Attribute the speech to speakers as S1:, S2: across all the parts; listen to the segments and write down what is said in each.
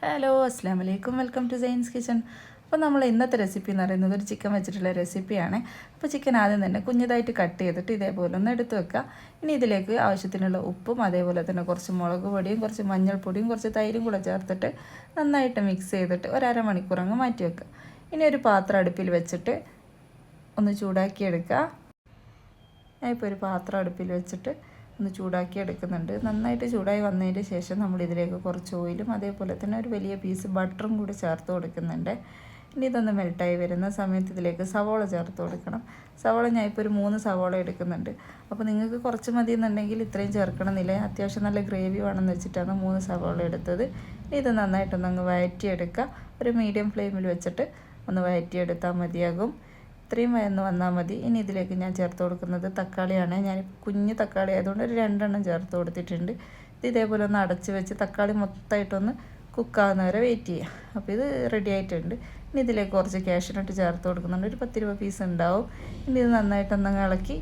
S1: Hello അസ്സാം വലൈക്കും welcome to signs kitchen അപ്പോൾ നമ്മൾ ഇന്നത്തെ റെസിപ്പി എന്ന് പറയുന്നത് ഒരു ചിക്കൻ വെച്ചിട്ടുള്ള റെസിപ്പിയാണ് അപ്പോൾ ചിക്കൻ ആദ്യം തന്നെ കുഞ്ഞതായിട്ട് കട്ട് ചെയ്തിട്ട് ഇതേപോലെ ഒന്ന് എടുത്ത് വെക്കുക. ഇനി ഇതിലേക്ക് ആവശ്യത്തിനുള്ള ഉപ്പും അതേപോലെ തന്നെ കുറച്ച് മുളക് പൊടിയും കുറച്ച് മഞ്ഞൾപ്പൊടിയും കുറച്ച് തൈരും കൂടെ ചേർത്തിട്ട് നന്നായിട്ട് മിക്സ് ചെയ്തിട്ട് ഒരു മണിക്കൂർ അങ്ങ് മാറ്റി വെക്കുക. ഇനി ഒരു പാത്രം അടുപ്പിൽ വെച്ചിട്ട് ഒന്ന് ചൂടാക്കിയെടുക്കുക. ഞാനിപ്പോൾ ഒരു പാത്രം അടുപ്പിൽ വെച്ചിട്ട് ഒന്ന് ചൂടാക്കി എടുക്കുന്നുണ്ട്. നന്നായിട്ട് ചൂടായി വന്നതിന് ശേഷം നമ്മൾ ഇതിലേക്ക് കുറച്ച് ഓയിലും അതേപോലെ തന്നെ ഒരു വലിയ പീസ് ബട്ടറും കൂടി ചേർത്ത് കൊടുക്കുന്നുണ്ട്. ഇനി ഇതൊന്ന് മെൽട്ടായി വരുന്ന സമയത്ത് ഇതിലേക്ക് സവോള ചേർത്ത് കൊടുക്കണം. സവോള ഞാൻ ഇപ്പോൾ ഒരു മൂന്ന് സവോള എടുക്കുന്നുണ്ട്. അപ്പോൾ നിങ്ങൾക്ക് കുറച്ച് മതി എന്നുണ്ടെങ്കിൽ ഇത്രയും ചേർക്കണമെന്നില്ല. അത്യാവശ്യം നല്ല ഗ്രേവി വേണമെന്ന് വെച്ചിട്ടാണ് മൂന്ന് സവോള എടുത്തത്. ഇനി ഇത് നന്നായിട്ടൊന്ന് അങ്ങ് വഴറ്റിയെടുക്കുക ഒരു മീഡിയം ഫ്ലെയിമിൽ വെച്ചിട്ട് ഒന്ന് വഴറ്റിയെടുത്താൽ മതിയാകും. ഇത്രയും വയന്ന് വന്നാൽ മതി. ഇനി ഇതിലേക്ക് ഞാൻ ചേർത്ത് കൊടുക്കുന്നത് തക്കാളിയാണ്. ഞാൻ കുഞ്ഞ് തക്കാളി ആയതുകൊണ്ട് ഒരു രണ്ടെണ്ണം ചേർത്ത് കൊടുത്തിട്ടുണ്ട്. ഇത് ഇതേപോലെ ഒന്ന് അടച്ച് വെച്ച് തക്കാളി മൊത്തമായിട്ടൊന്ന് കുക്കാവുന്ന വരെ വെയിറ്റ് ചെയ്യുക അപ്പോൾ ഇത് റെഡി ആയിട്ടുണ്ട്. ഇനി ഇതിലേക്ക് കുറച്ച് ക്യാഷിനിട്ട് ചേർത്ത് കൊടുക്കുന്നുണ്ട്. ഒരു പത്ത് രൂപ പീസ് ഉണ്ടാവും. ഇനി ഇത് നന്നായിട്ടൊന്ന് ഇളക്കി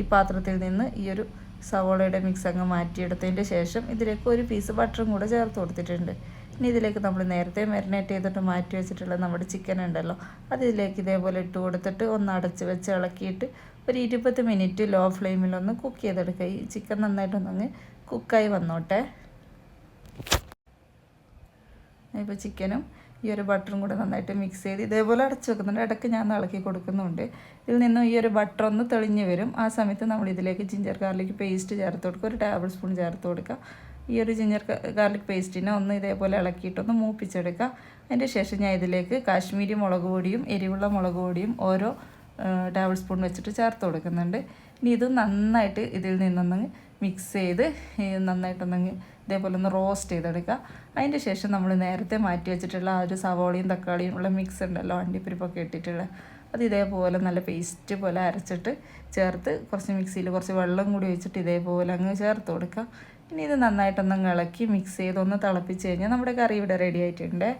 S1: ഈ പാത്രത്തിൽ നിന്ന് ഈ ഒരു സവോളയുടെ മിക്സ് അങ്ങ് മാറ്റിയെടുത്തതിന്റെ ശേഷം ഇതിലേക്ക് ഒരു പീസ് ബട്ടറും കൂടെ ചേർത്ത് കൊടുത്തിട്ടുണ്ട്. ഇനി ഇതിലേക്ക് നമ്മൾ നേരത്തെ മെറിനേറ്റ് ചെയ്തിട്ട് മാറ്റി വെച്ചിട്ടുള്ള നമ്മുടെ ചിക്കൻ ഉണ്ടല്ലോ അതിലേക്ക് ഇതേപോലെ ഇട്ട് കൊടുത്തിട്ട് ഒന്ന് അടച്ച് വെച്ച് ഇളക്കിയിട്ട് ഒരു ഇരുപത് മിനിറ്റ് ലോ ഫ്ലെയിമിലൊന്ന് കുക്ക് ചെയ്തെടുക്കുക. ഈ ചിക്കൻ നന്നായിട്ടൊന്നങ്ങ് കുക്കായി വന്നോട്ടെ. ഇപ്പോൾ ചിക്കനും ഈ ഒരു ബട്ടറും കൂടെ നന്നായിട്ട് മിക്സ് ചെയ്ത് ഇതേപോലെ അടച്ച് വെക്കുന്നുണ്ട്. ഇടയ്ക്ക് ഞാൻ ഇളക്കി കൊടുക്കുന്നുണ്ട്. ഇതിൽ നിന്നും ഈ ഒരു ബട്ടർ ഒന്ന് തെളിഞ്ഞ് വരും. ആ സമയത്ത് നമ്മൾ ഇതിലേക്ക് ജിഞ്ചർ ഗാർലിക് പേസ്റ്റ് ചേർത്ത് കൊടുക്കുക. ഒരു ടേബിൾ സ്പൂൺ ചേർത്ത് കൊടുക്കുക. ഈ ഒരു ജിഞ്ചർ ഗാർലിക് പേസ്റ്റിനെ ഒന്ന് ഇതേപോലെ ഇളക്കിയിട്ടൊന്ന് മൂപ്പിച്ചെടുക്കുക. അതിന്റെ ശേഷം ഞാൻ ഇതിലേക്ക് കാശ്മീരി മുളക് പൊടിയും എരിവുള്ള മുളക് പൊടിയും ഓരോ ടേബിൾ സ്പൂൺ വെച്ചിട്ട് ചേർത്ത് കൊടുക്കുന്നുണ്ട്. ഇനി ഇത് നന്നായിട്ട് ഇതിൽ നിന്നൊന്ന് മിക്സ് ചെയ്ത് നന്നായിട്ടൊന്നങ്ങ് ഇതേപോലെ ഒന്ന് റോസ്റ്റ് ചെയ്തെടുക്കുക. അതിന്റെ ശേഷം നമ്മൾ നേരത്തെ മാറ്റി വെച്ചിട്ടുള്ള ആ ഒരു സവോളയും തക്കാളിയും ഉള്ള മിക്സ് ഉണ്ടല്ലോ അണ്ടിപ്പരിപ്പൊക്കെ ഇട്ടിട്ടുള്ള അത് ഇതേപോലെ നല്ല പേസ്റ്റ് പോലെ അരച്ചിട്ട് ചേർത്ത് കുറച്ച് മിക്സിയിൽ കുറച്ച് വെള്ളം കൂടി വെച്ചിട്ട് ഇതേപോലെ അങ്ങ് ചേർത്ത് കൊടുക്കുക. ഇനി ഇത് നന്നായിട്ടൊന്ന് ഇളക്കി മിക്സ് ചെയ്ത് ഒന്ന് തിളപ്പിച്ച് കഴിഞ്ഞാൽ നമ്മുടെ കറി ഇവിടെ റെഡി ആയിട്ടുണ്ട്.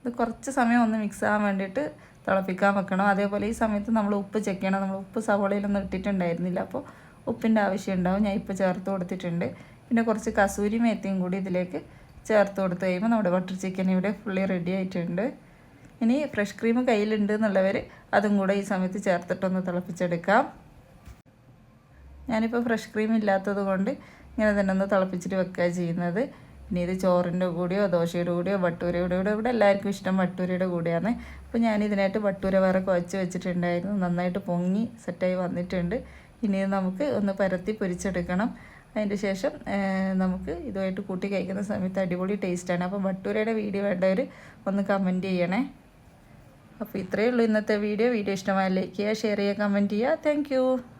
S1: ഇത് കുറച്ച് സമയം ഒന്ന് മിക്സ് ആവാൻ വേണ്ടിയിട്ട് തിളപ്പിക്കാൻ വെക്കണം? അതേപോലെ ഈ സമയത്ത് നമ്മൾ ഉപ്പ് ചെക്ക് ചെയ്യണം. നമ്മൾ ഉപ്പ് സവോളയിലൊന്നും ഇട്ടിട്ടുണ്ടായിരുന്നില്ല. അപ്പോൾ ഉപ്പിന്റെ ആവശ്യം ഉണ്ടാവും. ഞാൻ ഇപ്പോൾ ചേർത്ത് കൊടുത്തിട്ടുണ്ട്. പിന്നെ കുറച്ച് കസൂരി മേത്തിയും കൂടി ഇതിലേക്ക് ചേർത്ത് കൊടുത്ത് കഴിയുമ്പോൾ നമ്മുടെ ബട്ടർ ചിക്കൻ ഇവിടെ ഫുള്ളി റെഡി ആയിട്ടുണ്ട്. ഇനി ഫ്രഷ് ക്രീം കയ്യിലുണ്ട് എന്നുള്ളവർ അതും കൂടെ ഈ സമയത്ത് ചേർത്തിട്ടൊന്ന് തിളപ്പിച്ചെടുക്കാം. ഞാനിപ്പോൾ ഫ്രഷ് ക്രീം ഇല്ലാത്തത് കൊണ്ട് ഇങ്ങനെ തന്നെ ഒന്ന് തിളപ്പിച്ചിട്ട് വെക്കുക ചെയ്യുന്നത്. ഇനി ഇത് ചോറിന്റെ കൂടെയോ ദോശയുടെ കൂടെയോ വട്ടൂരയുടെ കൂടെ ഇവിടെ എല്ലാവർക്കും ഇഷ്ടം വട്ടൂരയുടെ കൂടെയാണ്. അപ്പോൾ ഞാൻ ഇതിനായിട്ട് വട്ടൂര വേറെ കുഴച്ച് വെച്ചിട്ടുണ്ടായിരുന്നു. നന്നായിട്ട് പൊങ്ങി സെറ്റായി വന്നിട്ടുണ്ട്. ഇനി നമുക്ക് ഒന്ന് പരത്തി പൊരിച്ചെടുക്കണം. അതിന്റെ ശേഷം നമുക്ക് ഇതുമായിട്ട് കൂട്ടി കഴിക്കുന്ന സമയത്ത് അടിപൊളി ടേസ്റ്റാണ് അപ്പോൾ വട്ടൂരയുടെ വീഡിയോ വേണ്ടവർ ഒന്ന് കമന്റ് ചെയ്യണേ. അപ്പോൾ ഇത്രയേ ഉള്ളൂ ഇന്നത്തെ വീഡിയോ. വീഡിയോ ഇഷ്ടമായ ലൈക്ക് ചെയ്യുക ഷെയർ ചെയ്യുക കമന്റ് ചെയ്യുക. താങ്ക്